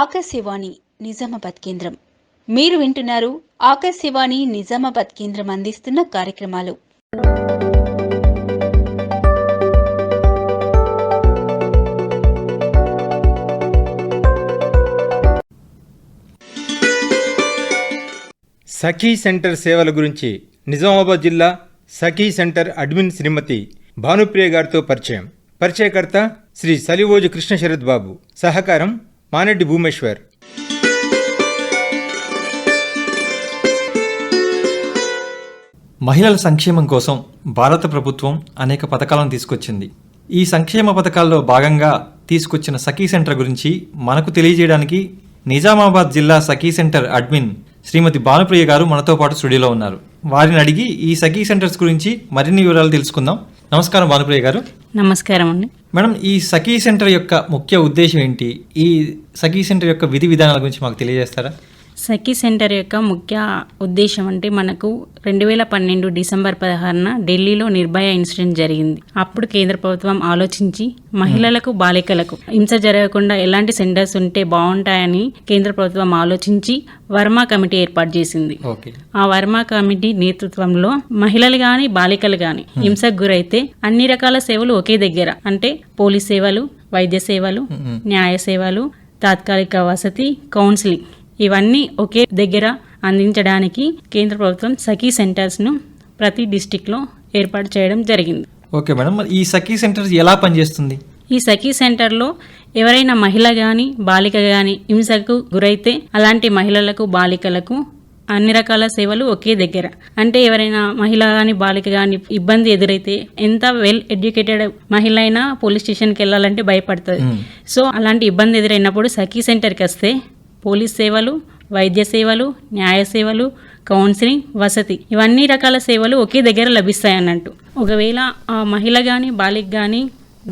ఆకాశవాణి నిజామాబాద్ కేంద్రం. మీరు వింటున్నారు ఆకాశవాణి నిజామాబాద్ కేంద్రం అందిస్తున్న కార్యక్రమాలు. సఖీ సెంటర్ సేవల గురించి నిజామాబాద్ జిల్లా సఖీ సెంటర్ అడ్మిన్ శ్రీమతి భానుప్రియ గారితో పరిచయం. పరిచయకర్త శ్రీ సలివోజు కృష్ణ శరత్ బాబు. సహకారం మానెడ్డి భూమేశ్వర్. మహిళల సంక్షేమం కోసం భారత ప్రభుత్వం అనేక పథకాలను తీసుకొచ్చింది. ఈ సంక్షేమ పథకాల్లో భాగంగా తీసుకొచ్చిన సఖీ సెంటర్ గురించి మనకు తెలియజేయడానికి నిజామాబాద్ జిల్లా సఖీ సెంటర్ అడ్మిన్ శ్రీమతి భానుప్రియ గారు మనతో పాటు స్టూడియోలో ఉన్నారు. వారిని అడిగి ఈ సఖీ సెంటర్స్ గురించి మరిన్ని వివరాలు తెలుసుకుందాం. నమస్కారం భానుప్రియ గారు. నమస్కారం అండి. మేడం ఈ సఖీ సెంటర్ యొక్క ముఖ్య ఉద్దేశం ఏంటి? ఈ సఖీ సెంటర్ యొక్క విధి విధానాల గురించి మాకు తెలియజేస్తారా? సఖీ సెంటర్ యొక్క ముఖ్య ఉద్దేశం అంటే మనకు రెండు వేల పన్నెండు డిసెంబర్ పదహారున ఢిల్లీలో నిర్భయ ఇన్సిడెంట్ జరిగింది. అప్పుడు కేంద్ర ప్రభుత్వం ఆలోచించి మహిళలకు బాలికలకు హింస జరగకుండా ఎలాంటి సెంటర్స్ ఉంటే బాగుంటాయని కేంద్ర ప్రభుత్వం ఆలోచించి వర్మ కమిటీ ఏర్పాటు చేసింది. ఆ వర్మ కమిటీ నేతృత్వంలో మహిళలు గాని బాలికలు గాని హింసకు గురైతే అన్ని రకాల సేవలు ఒకే దగ్గర. అంటే పోలీస్ సేవలు వైద్య సేవలు న్యాయ సేవలు తాత్కాలిక వసతి కౌన్సిలింగ్. ఇవన్నీ ఒకే దగ్గర అందించడానికి కేంద్ర ప్రభుత్వం సఖీ సెంటర్స్ను ప్రతి డిస్టిక్లో ఏర్పాటు చేయడం జరిగింది. ఓకే మేడం ఈ సఖీ సెంటర్స్ ఎలా పనిచేస్తుంది? ఈ సఖీ సెంటర్లో ఎవరైనా మహిళ కానీ బాలిక కానీ హింసకు గురైతే అలాంటి మహిళలకు బాలికలకు అన్ని రకాల సేవలు ఒకే దగ్గర. అంటే ఎవరైనా మహిళ కానీ బాలిక కానీ ఇబ్బంది ఎదురైతే ఎంత వెల్ ఎడ్యుకేటెడ్ మహిళ అయినా పోలీస్ స్టేషన్కి వెళ్ళాలంటే భయపడుతుంది. సో అలాంటి ఇబ్బంది ఎదురైనప్పుడు సఖీ సెంటర్కి వస్తే పోలీస్ సేవలు వైద్య సేవలు న్యాయ సేవలు కౌన్సిలింగ్ వసతి ఇవన్నీ రకాల సేవలు ఒకే దగ్గర లభిస్తాయి అన్నట్టు ఒకవేళ ఆ మహిళ కానీ బాలిక కానీ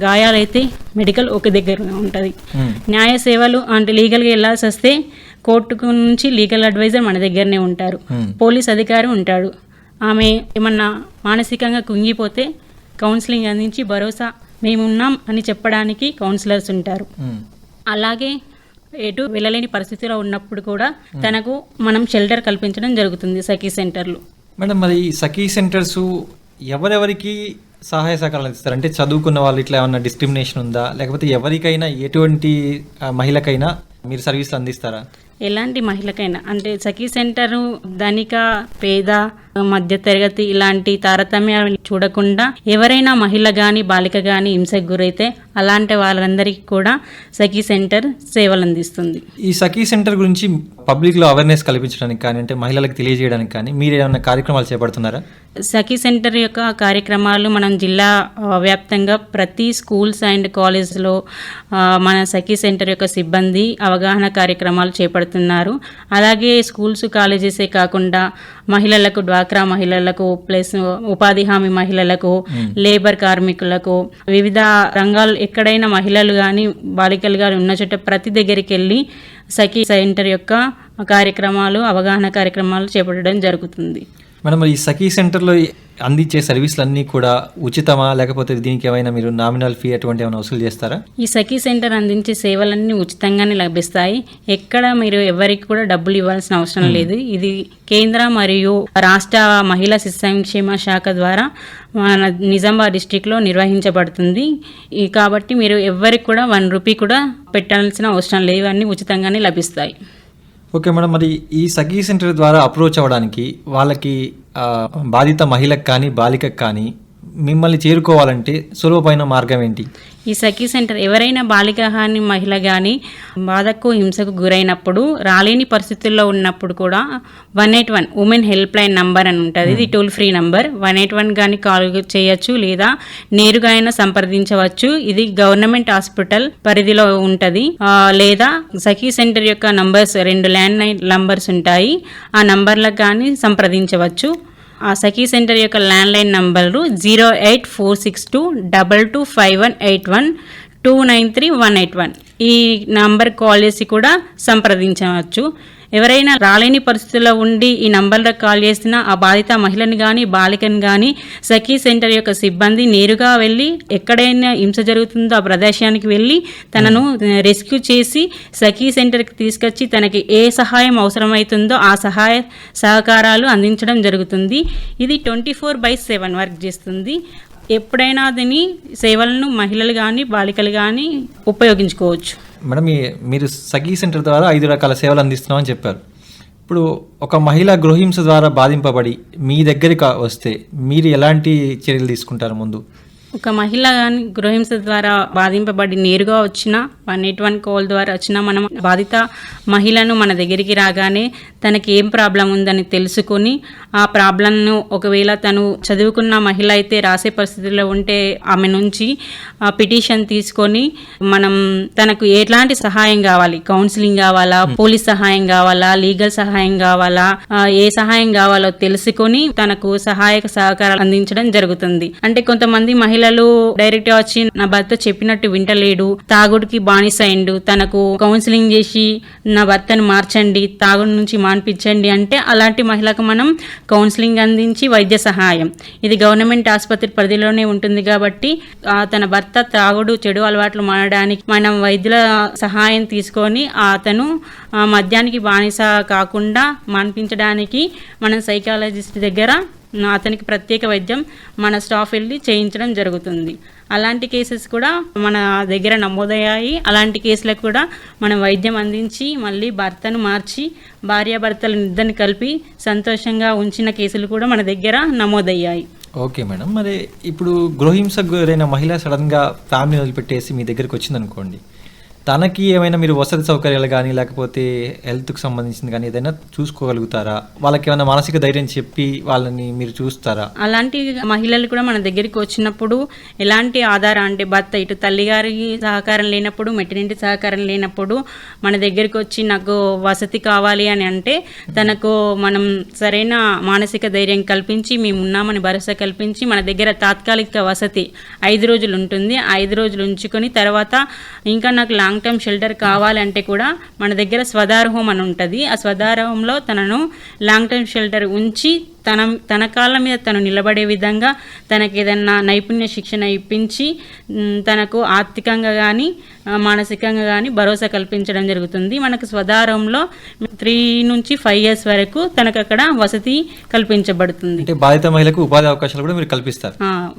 గాయాలైతే మెడికల్ ఒక దగ్గర ఉంటుంది. న్యాయ సేవలు అంటే లీగల్గా వెళ్ళాల్సి వస్తే కోర్టుకు నుంచి లీగల్ అడ్వైజర్ మన దగ్గరనే ఉంటారు. పోలీస్ అధికారి ఉంటాడు. ఆమె ఏమన్నా మానసికంగా కుంగిపోతే కౌన్సిలింగ్ అందించి భరోసా మేమున్నాం అని చెప్పడానికి కౌన్సిలర్స్ ఉంటారు. అలాగే ఎటు వెళ్ళలేని పరిస్థితిలో ఉన్నప్పుడు కూడా తనకు మనం షెల్టర్ కల్పించడం జరుగుతుంది సఖీ సెంటర్లు. మేడం మరి ఈ సఖీ సెంటర్స్ ఎవరెవరికి సహాయ సహకారాలు అందిస్తారు? అంటే చదువుకున్న వాళ్ళు ఇట్లా ఏమన్నా డిస్క్రిమినేషన్ ఉందా? లేకపోతే ఎవరికైనా ఎటువంటి మహిళకైనా మీరు సర్వీసులు అందిస్తారా? ఎలాంటి మహిళకైనా అంటే సఖీ సెంటరు ధనిక పేద మధ్య తరగతి ఇలాంటి తారతమ్యాలు చూడకుండా ఎవరైనా మహిళ కానీ బాలిక కానీ హింసకు గురైతే అలాంటి వాళ్ళందరికీ కూడా సఖీ సెంటర్ సేవలు అందిస్తుంది ఈ సఖీ సెంటర్ గురించి పబ్లిక్లో అవేర్నెస్ కల్పించడానికి కానీ అంటే మహిళలకు తెలియజేయడానికి కానీ మీరు ఏమైనా కార్యక్రమాలు చేపడుతున్నారా? సఖీ సెంటర్ యొక్క కార్యక్రమాలు మనం జిల్లా వ్యాప్తంగా ప్రతి స్కూల్స్ అండ్ కాలేజ్లో మన సఖీ సెంటర్ యొక్క సిబ్బంది అవగాహన కార్యక్రమాలు చేపడుతున్నారు. అలాగే స్కూల్స్ కాలేజెసే కాకుండా మహిళలకు డ్వాక్రా మహిళలకు ప్లస్ ఉపాధి హామీ మహిళలకు లేబర్ కార్మికులకు వివిధ రంగాలు ఎక్కడైనా మహిళలు కానీ బాలికలు కానీ ఉన్న చోట ప్రతి దగ్గరికి వెళ్ళి సఖీ సెంటర్ యొక్క కార్యక్రమాలు అవగాహన కార్యక్రమాలు చేపట్టడం జరుగుతుంది. మరి ఈ సఖీ సెంటర్లో అందించే సర్వీసులు అన్నీ కూడా ఉచితమా? లేకపోతే దీనికి ఏమైనా మీరు నామినల్ ఫీ అటువంటి ఏమైనా వసూలు చేస్తారా? ఈ సఖీ సెంటర్ అందించే సేవలన్నీ ఉచితంగానే లభిస్తాయి. ఎక్కడ మీరు ఎవరికి కూడా డబ్బులు ఇవ్వాల్సిన అవసరం లేదు. ఇది కేంద్ర మరియు రాష్ట్ర మహిళా శిశు సంక్షేమ శాఖ ద్వారా మన నిజామాబాద్ డిస్టిక్లో నిర్వహించబడుతుంది. కాబట్టి మీరు ఎవరికి కూడా వన్ రూపీ కూడా పెట్టాల్సిన అవసరం లేదు. ఇవన్నీ ఉచితంగానే లభిస్తాయి. ఓకే మేడం మరి ఈ సఖీ సెంటర్ ద్వారా అప్రోచ్ అవ్వడానికి వాళ్ళకి బాధిత మహిళకు కానీ బాలికకు కానీ మిమ్మల్ని చేరుకోవాలంటే సులభమైన మార్గం ఏంటి? ఈ సఖీ సెంటర్ ఎవరైనా బాలిక హాని మహిళ కానీ బాధకు హింసకు గురైనప్పుడు రాలేని పరిస్థితుల్లో ఉన్నప్పుడు కూడా one eight one women help line number అని ఉంటుంది. ఇది toll free number. One eight one కానీ కాల్ చేయొచ్చు లేదా నేరుగా అయినా సంప్రదించవచ్చు. ఇది గవర్నమెంట్ హాస్పిటల్ పరిధిలో ఉంటుంది. లేదా సఖీ సెంటర్ యొక్క నంబర్స్ రెండు ల్యాండ్ లైన్ నంబర్స్ ఉంటాయి. ఆ నంబర్లకు కానీ సంప్రదించవచ్చు. ఆ సఖీ సెంటర్ యొక్క landline number zero eight four six two double two five one eight one two nine three one eight one. ఈ నంబర్ కాల్ చేసి కూడా సంప్రదించవచ్చు. ఎవరైనా రాలేని పరిస్థితుల్లో ఉండి ఈ నంబర్లకు కాల్ చేసిన ఆ బాధిత మహిళని కానీ బాలికను కానీ సఖీ సెంటర్ యొక్క సిబ్బంది నేరుగా వెళ్ళి ఎక్కడైనా హింస జరుగుతుందో ఆ ప్రదేశానికి వెళ్ళి తనను రెస్క్యూ చేసి సఖీ సెంటర్కి తీసుకొచ్చి తనకి ఏ సహాయం అవసరమవుతుందో ఆ సహాయ సహకారాలు అందించడం జరుగుతుంది. ఇది twenty four by seven work చేస్తుంది. ఎప్పుడైనా దీని సేవలను మహిళలు కానీ బాలికలు కానీ ఉపయోగించుకోవచ్చు. మేడం మీరు సఖీ సెంటర్ ద్వారా ఐదు రకాల సేవలు అందిస్తున్నామని చెప్పారు. ఇప్పుడు ఒక మహిళ గృహహింస ద్వారా బాధింపబడి మీ దగ్గరికి వస్తే మీరు ఎలాంటి చర్యలు తీసుకుంటారు ముందు? ఒక మహిళ కానీ గృహహింస ద్వారా బాధింపబడి నేరుగా వచ్చిన వన్ ఎయిట్ వన్ కాల్ ద్వారా వచ్చిన మనం బాధిత మహిళను మన దగ్గరికి రాగానే తనకి ఏం ప్రాబ్లం ఉందని తెలుసుకొని ఆ ప్రాబ్లంను ఒకవేళ తను చదువుకున్న మహిళ అయితే రాసే పరిస్థితిలో ఉంటే ఆమె నుంచి ఆ పిటిషన్ తీసుకొని మనం తనకు ఎట్లాంటి సహాయం కావాలి? కౌన్సిలింగ్ కావాలా? పోలీస్ సహాయం కావాలా? లీగల్ సహాయం కావాలా? ఏ సహాయం కావాలో తెలుసుకొని తనకు సహాయక సహకారాలు అందించడం జరుగుతుంది. అంటే కొంతమంది మహిళలు డైరెక్ట్ వచ్చి నా భర్త చెప్పినట్టు వింటలేడు తాగుడికి బానిస తనకు కౌన్సిలింగ్ చేసి నా భర్తను మార్చండి తాగుడు నుంచి మాన్పించండి అంటే అలాంటి మహిళకు మనం కౌన్సిలింగ్ అందించి వైద్య సహాయం. ఇది గవర్నమెంట్ ఆసుపత్రి పరిధిలోనే ఉంటుంది కాబట్టి తన భర్త తాగుడు చెడు అలవాట్లు మానడానికి మనం వైద్యుల సహాయం తీసుకొని అతను మద్యానికి బానిస కాకుండా మాన్పించడానికి మనం సైకాలజిస్ట్ దగ్గర అతనికి ప్రత్యేక వైద్యం మన స్టాఫ్ వెళ్ళి చేయించడం జరుగుతుంది. అలాంటి కేసెస్ కూడా మన దగ్గర నమోదయ్యాయి. అలాంటి కేసులకు కూడా మనం వైద్యం అందించి మళ్ళీ భర్తను మార్చి భార్యాభర్తల నిద్రని కలిపి సంతోషంగా ఉంచిన కేసులు కూడా మన దగ్గర నమోదయ్యాయి. Okay madam. మరి ఇప్పుడు గృహహింసకు గురైన మహిళ సడన్గా ఫ్యామిలీ వదిలిపెట్టేసి మీ దగ్గరికి వచ్చిందనుకోండి తనకి ఏమైనా మీరు వసతి సౌకర్యాలు కానీ లేకపోతే హెల్త్కి సంబంధించింది కానీ ఏదైనా చూసుకోగలుగుతారా? వాళ్ళకి ఏమైనా మానసిక ధైర్యం చెప్పి వాళ్ళని మీరు చూస్తారా? అలాంటి మహిళలు కూడా మన దగ్గరికి వచ్చినప్పుడు ఎలాంటి ఆధారం అంటే భర్త ఇటు తల్లిగారికి సహకారం లేనప్పుడు మెటర్నిటీ సహకారం లేనప్పుడు మన దగ్గరికి వచ్చి నాకు వసతి కావాలి అని అంటే తనకు మనం సరైన మానసిక ధైర్యం కల్పించి మేము ఉన్నామని భరోసా కల్పించి మన దగ్గర తాత్కాలిక వసతి ఐదు రోజులు ఉంటుంది. ఐదు రోజులు ఉంచుకొని తర్వాత ఇంకా నాకు లాంగ్ లాంగ్ టర్మ్ షెల్టర్ కావాలంటే కూడా మన దగ్గర స్వదార హోమ్ అని ఉంటుంది. ఆ స్వదార హోమ్లో తనను లాంగ్ టర్మ్ షెల్టర్ ఉంచి తన తన కాళ్ళ మీద తను నిలబడే విధంగా తనకి ఏదన్నా నైపుణ్య శిక్షణ ఇప్పించి తనకు ఆర్థికంగా కానీ మానసికంగా కానీ భరోసా కల్పించడం జరుగుతుంది. మనకు స్వదారంలో త్రీ నుంచి ఫైవ్ ఇయర్స్ వరకు తనకు అక్కడ వసతి కల్పించబడుతుంది. అంటే బాధిత మహిళకు ఉపాధి అవకాశాలు కూడా మీరు కల్పిస్తారు.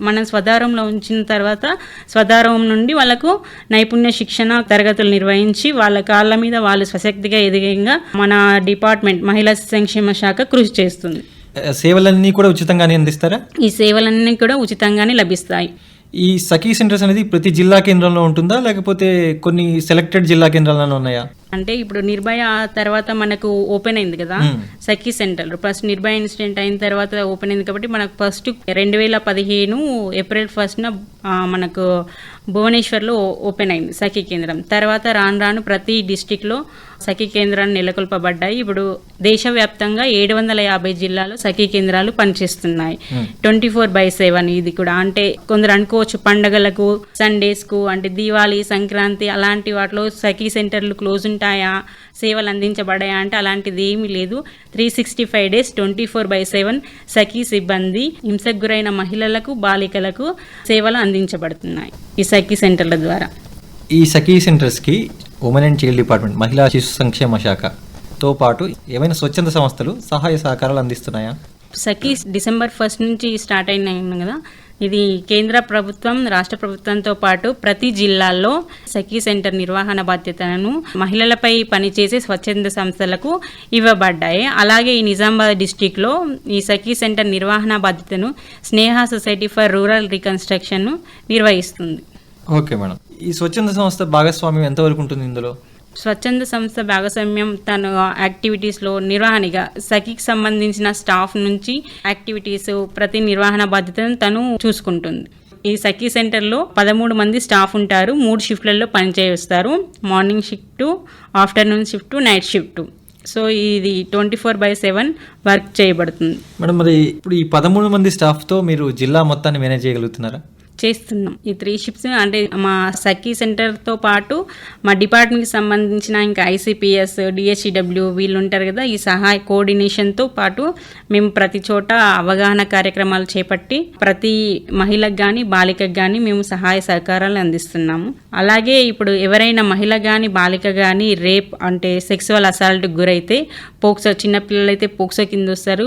మనం స్వదారంలో ఉంచిన తర్వాత స్వదారం నుండి వాళ్ళకు నైపుణ్య శిక్షణ తరగతులు నిర్వహించి వాళ్ళ కాళ్ళ మీద వాళ్ళు స్వశక్తిగా ఎదిగేగా మన డిపార్ట్మెంట్ మహిళా సంక్షేమ శాఖ కృషి చేస్తుంది. సేవలన్నీ కూడా ఉచితంగానే అందిస్తారా? ఈ సేవలన్నీ కూడా ఉచితంగానే లభిస్తాయి. ఈ సఖీ సెంటర్స్ అనేది ప్రతి జిల్లా కేంద్రంలో ఉంటుందా? లేకపోతే కొన్ని సెలెక్టెడ్ జిల్లా కేంద్రాలలో ఉన్నాయా? అంటే ఇప్పుడు నిర్భయ తర్వాత మనకు ఓపెన్ అయింది కదా Sakhi centre first Nirbhaya incident అయిన తర్వాత ఓపెన్ అయింది కాబట్టి మనకు ఫస్ట్ రెండు వేల పదిహేను ఏప్రిల్ ఫస్ట్న మనకు భువనేశ్వర్లో ఓపెన్ అయింది సఖీ కేంద్రం. తర్వాత రాను రాను ప్రతి డిస్టిక్లో సఖీ కేంద్రాన్ని నెలకొల్పబడ్డాయి. ఇప్పుడు దేశవ్యాప్తంగా ఏడు వందల యాభై జిల్లాలో సఖీ కేంద్రాలు పనిచేస్తున్నాయి. ట్వంటీ ఫోర్ బై సెవెన్ ఇది కూడా. అంటే కొందరు అనుకోవచ్చు పండగలకు సండేస్కు అంటే దీవాళి సంక్రాంతి అలాంటి వాటిలో సఖీ సెంటర్లు క్లోజ్ ఉంటాయా. సేవలు అందించబడాయా అంటే అలాంటిది ఏమీ లేదు. Three sixty five days twenty four by seven Sakhi సిబ్బంది హింసకు గురైన మహిళలకు బాలికలకు సేవలు అందించబడుతున్నాయి ఈ సఖీ సెంటర్ల ద్వారా. ఈ సఖీ సెంటర్స్కి ఉమెన్ అండ్ చైల్డ్ డిపార్ట్మెంట్ మహిళా శిశు సంక్షేమ శాఖతో పాటు ఏమైనా స్వచ్ఛంద సంస్థలు సహాయ సహకారాలు అందిస్తున్నాయా? సఖీ డిసెంబర్ ఫస్ట్ నుంచి స్టార్ట్ అయినాయి కదా. ఇది కేంద్ర ప్రభుత్వం రాష్ట్ర ప్రభుత్వంతో పాటు ప్రతి జిల్లాల్లో సఖీ సెంటర్ నిర్వహణ బాధ్యతలను మహిళలపై పనిచేసే స్వచ్ఛంద సంస్థలకు ఇవ్వబడ్డాయి. అలాగే ఈ నిజామాబాద్ డిస్టిక్లో ఈ సఖీ సెంటర్ నిర్వహణ బాధ్యతను స్నేహ సొసైటీ ఫర్ రూరల్ రికన్స్ట్రక్షన్ను నిర్వహిస్తుంది. Okay madam. ఈ స్వచ్ఛంద సంస్థ భాగస్వామ్యం ఎంతవరకు ఉంటుంది ఇందులో? స్వచ్ఛంద సంస్థ భాగస్వామ్యం తన యాక్టివిటీస్లో నిర్వహణగా సఖీకి సంబంధించిన స్టాఫ్ నుంచి యాక్టివిటీస్ ప్రతి నిర్వహణ బాధ్యతను తను చూసుకుంటుంది. ఈ సఖీ సెంటర్లో పదమూడు మంది స్టాఫ్ ఉంటారు. మూడు షిఫ్ట్లలో పనిచేస్తారు. Morning shift afternoon shift night shift so ఇది twenty four by seven work చేయబడుతుంది. మేడం మరి ఇప్పుడు ఈ పదమూడు మంది స్టాఫ్తో మీరు జిల్లా మొత్తాన్ని మేనేజ్ చేయగలుగుతున్నారా? చేస్తున్నాం. ఈ త్రీ షిప్స్ అంటే మా సఖీ సెంటర్తో పాటు మా డిపార్ట్మెంట్కి సంబంధించిన ఇంకా ఐసిపిఎస్ డిఎస్సిడబ్ల్యూ వీళ్ళు ఉంటారు కదా ఈ సహాయ కోఆర్డినేషన్తో పాటు మేము ప్రతి చోట అవగాహన కార్యక్రమాలు చేపట్టి ప్రతి మహిళకు కానీ బాలికకు కానీ మేము సహాయ సహకారాలు అందిస్తున్నాము. అలాగే ఇప్పుడు ఎవరైనా మహిళ కానీ బాలిక కానీ రేప్ అంటే సెక్సువల్ అసాల్ట్కి గురైతే పోక్సో చిన్నపిల్లలైతే పోక్సో కింద వస్తారు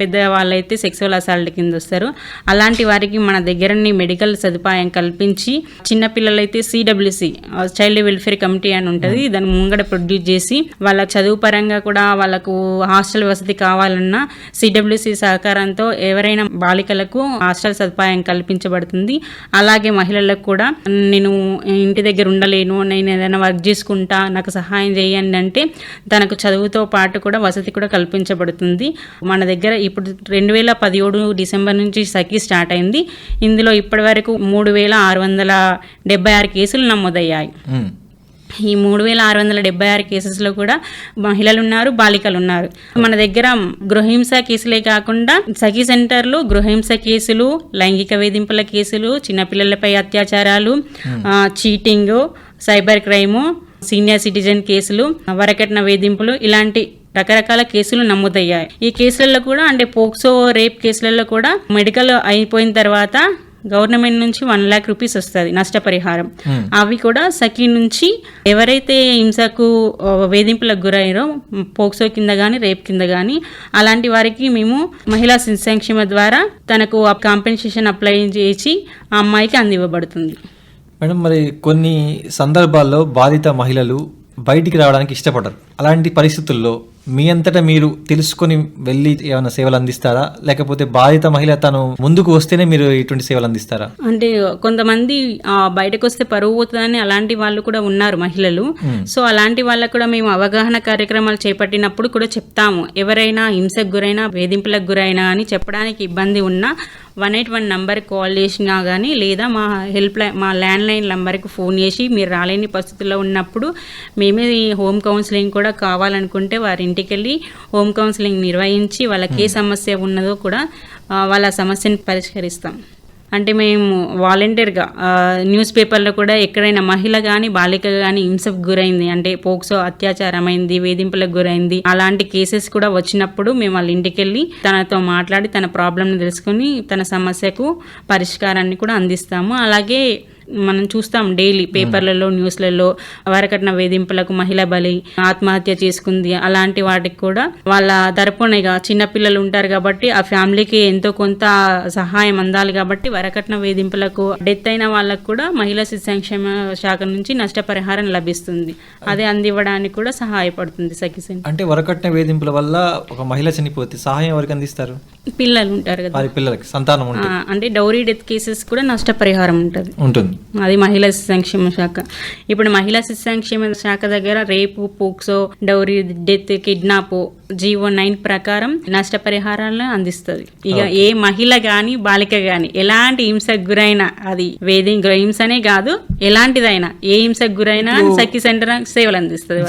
పెద్ద వాళ్ళైతే సెక్సువల్ అసాల్ట్ కింద వస్తారు అలాంటి వారికి మన దగ్గరని మెడికల్ సదుపాయం కల్పించి చిన్నపిల్లలైతే సిడబ్ల్యూసి చైల్డ్ వెల్ఫేర్ కమిటీ అని ఉంటుంది. దాన్ని ముంగడ ప్రొడ్యూస్ చేసి వాళ్ళ చదువు పరంగా కూడా వాళ్ళకు హాస్టల్ వసతి కావాలన్నా సిడబ్ల్యూసి సహకారంతో ఎవరైనా బాలికలకు హాస్టల్ సదుపాయం కల్పించబడుతుంది. అలాగే మహిళలకు కూడా నేను ఇంటి దగ్గర ఉండలేను నేను ఏదైనా వర్క్ చేసుకుంటా నాకు సహాయం చేయండి అంటే తనకు చదువుతో పాటు కూడా వసతి కూడా కల్పించబడుతుంది. మన దగ్గర ఇప్పుడు రెండు వేల పదిహేడు డిసెంబర్ నుంచి సఖీ స్టార్ట్ అయింది. ఇందులో ఇప్పటి వరకు మూడు వేల ఆరు వందల డెబ్బై ఆరు కేసులు నమోదయ్యాయి. ఈ మూడు వేల ఆరు వందల డెబ్బై ఆరు కేసెస్లో కూడా మహిళలు ఉన్నారు బాలికలు ఉన్నారు మన దగ్గర గృహహింస కేసులే కాకుండా సఖీ సెంటర్లు గృహహింస కేసులు లైంగిక వేధింపుల కేసులు చిన్నపిల్లలపై అత్యాచారాలు cheating cyber crime senior citizen కేసులు వరకట్న వేధింపులు ఇలాంటి రకరకాల కేసులు నమోదయ్యాయి. ఈ కేసులలో కూడా అంటే పోక్సో రేప్ కేసులలో కూడా మెడికల్ అయిపోయిన తర్వాత గవర్నమెంట్ నుంచి వన్ ల్యాక్ రూపీస్ వస్తుంది నష్టపరిహారం. అవి కూడా సఖీ నుంచి ఎవరైతే హింసకు వేధింపులకు గురయ్యారో పోక్సో కింద కానీ రేప్ కింద కానీ అలాంటి వారికి మేము మహిళా సంక్షేమ ద్వారా తనకు కాంపెన్సేషన్ అప్లై చేసి ఆ అమ్మాయికి అందివ్వబడుతుంది. మేడం మరి కొన్ని సందర్భాల్లో బాధిత మహిళలు బయటికి రావడానికి ఇష్టపడరు. అలాంటి పరిస్థితుల్లో మీ అంతటా మీరు తెలుసుకొని వెళ్ళి ఏమైనా సేవలు అందిస్తారా? లేకపోతే బాధిత మహిళ తను ముందుకు వస్తేనే మీరు ఇటువంటి సేవలు అందిస్తారా? అంటే కొంతమంది ఆ, బయటకు వస్తే పరువు పోతుందని అలాంటి వాళ్ళు కూడా ఉన్నారు మహిళలు. సో అలాంటి వాళ్ళకు కూడా మేము అవగాహన కార్యక్రమాలు చేపట్టినప్పుడు కూడా చెప్తాము. ఎవరైనా హింసకు గురైనా వేధింపులకు గురైనా అని చెప్పడానికి ఇబ్బంది ఉన్నా one eight one number call చేసినా కానీ లేదా మా హెల్ప్ లైన్ మా ల్యాండ్ లైన్ నంబర్కి ఫోన్ చేసి మీరు రాలేని పరిస్థితుల్లో ఉన్నప్పుడు మేమే హోమ్ కౌన్సిలింగ్ కూడా కావాలనుకుంటే వారి ఇంటికి వెళ్ళి హోమ్ కౌన్సిలింగ్ నిర్వహించి వాళ్ళకి ఏ సమస్య ఉన్నదో కూడా వాళ్ళ సమస్యను పరిష్కరిస్తాం. అంటే మేము వాలంటీర్గా న్యూస్ పేపర్లో కూడా ఎక్కడైనా మహిళ కానీ బాలిక కానీ హింసకు గురైంది అంటే పోక్సో అత్యాచారమైంది వేధింపులకు గురైంది అలాంటి కేసెస్ కూడా వచ్చినప్పుడు మేము వాళ్ళ ఇంటికి వెళ్ళి తనతో మాట్లాడి తన ప్రాబ్లమ్ని తెలుసుకొని తన సమస్యకు పరిష్కారాన్ని కూడా అందిస్తాము. అలాగే మనం చూస్తాం డైలీ పేపర్లలో న్యూస్లలో వరకట్న వేధింపులకు మహిళ బలి ఆత్మహత్య చేసుకుంది. అలాంటి వాటికి కూడా వాళ్ళ తరపున ఇక చిన్నపిల్లలు ఉంటారు కాబట్టి ఆ ఫ్యామిలీకి ఎంతో కొంత సహాయం అందాలి కాబట్టి వరకట్న వేధింపులకు డెత్ అయిన వాళ్ళకు కూడా మహిళా శిశు సంక్షేమ శాఖ నుంచి నష్టపరిహారం లభిస్తుంది. అదే అందివ్వడానికి కూడా సహాయపడుతుంది సఖిసెన్ అంటే వరకట్న వేధింపుల వల్ల ఒక మహిళ చనిపోతే సహాయం ఎవరికి అందిస్తారు? పిల్లలు ఉంటారు కదా. పిల్లలకి సంతానం అంటే డౌరీ డెత్ కేసెస్ కూడా నష్టపరిహారం ఉంటుంది. ఉంటుంది. అది మహిళా శిశు సంక్షేమ శాఖ. ఇప్పుడు మహిళా శిశు సంక్షేమ శాఖ దగ్గర రేపు POCSO dowry death kidnap G O nine ప్రకారం నష్టపరిహారాలను అందిస్తుంది. ఇక ఏ మహిళ గాని బాలిక గాని ఎలాంటి హింసకు గురైనా అది వేది హింసనే కాదు ఎలాంటిదైనా ఏ హింసకు గురైనా సఖి సెంటర్ సేవలు అందిస్తుంది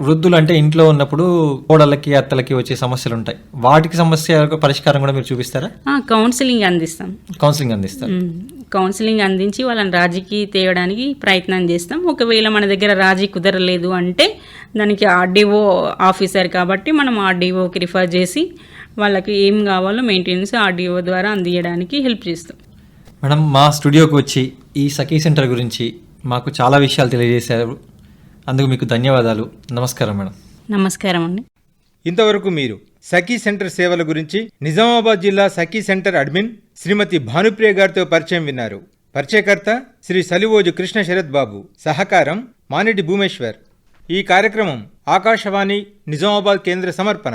వృద్ధులు అంటే ఇంట్లో ఉన్నప్పుడు కోడళ్ళకి అత్తలకి వచ్చే సమస్యలు ఉంటాయి వాటికి సమస్య పరిష్కారం కూడా మీరు చూపిస్తారా? ఆ, కౌన్సిలింగ్ అందిస్తాం. కౌన్సిలింగ్ అందిస్తారు. మ్మ్. కౌన్సిలింగ్ అందించి వాళ్ళని రాజీకి తేయడానికి ప్రయత్నం చేస్తాం. ఒకవేళ మన దగ్గర రాజీ కుదరలేదు అంటే దానికి ఆర్డీఓ ఆఫీసర్ కాబట్టి మనం ఆర్డీఓకి రిఫర్ చేసి వాళ్ళకి ఏం కావాలో మెయింటెనెన్స్ ఆర్డీఓ ద్వారా అందించడానికి హెల్ప్ చేస్తాం. మేడం మా స్టూడియోకి వచ్చి ఈ సఖీ సెంటర్ గురించి మాకు చాలా విషయాలు తెలియజేశారు. అందుకు మీకు ధన్యవాదాలు. నమస్కారం మేడం. నమస్కారం అండి. ఇంతవరకు మీరు సఖీ సెంటర్ సేవల గురించి నిజామాబాద్ జిల్లా సఖీ సెంటర్ అడ్మిన్ శ్రీమతి భానుప్రియ గారితో పరిచయం విన్నారు. పరిచయకర్త శ్రీ సలివోజు కృష్ణ శరత్ బాబు. సహకారం మానిడి భూమేశ్వర్. ఈ కార్యక్రమం ఆకాశవాణి నిజామాబాద్ కేంద్ర సమర్పణ.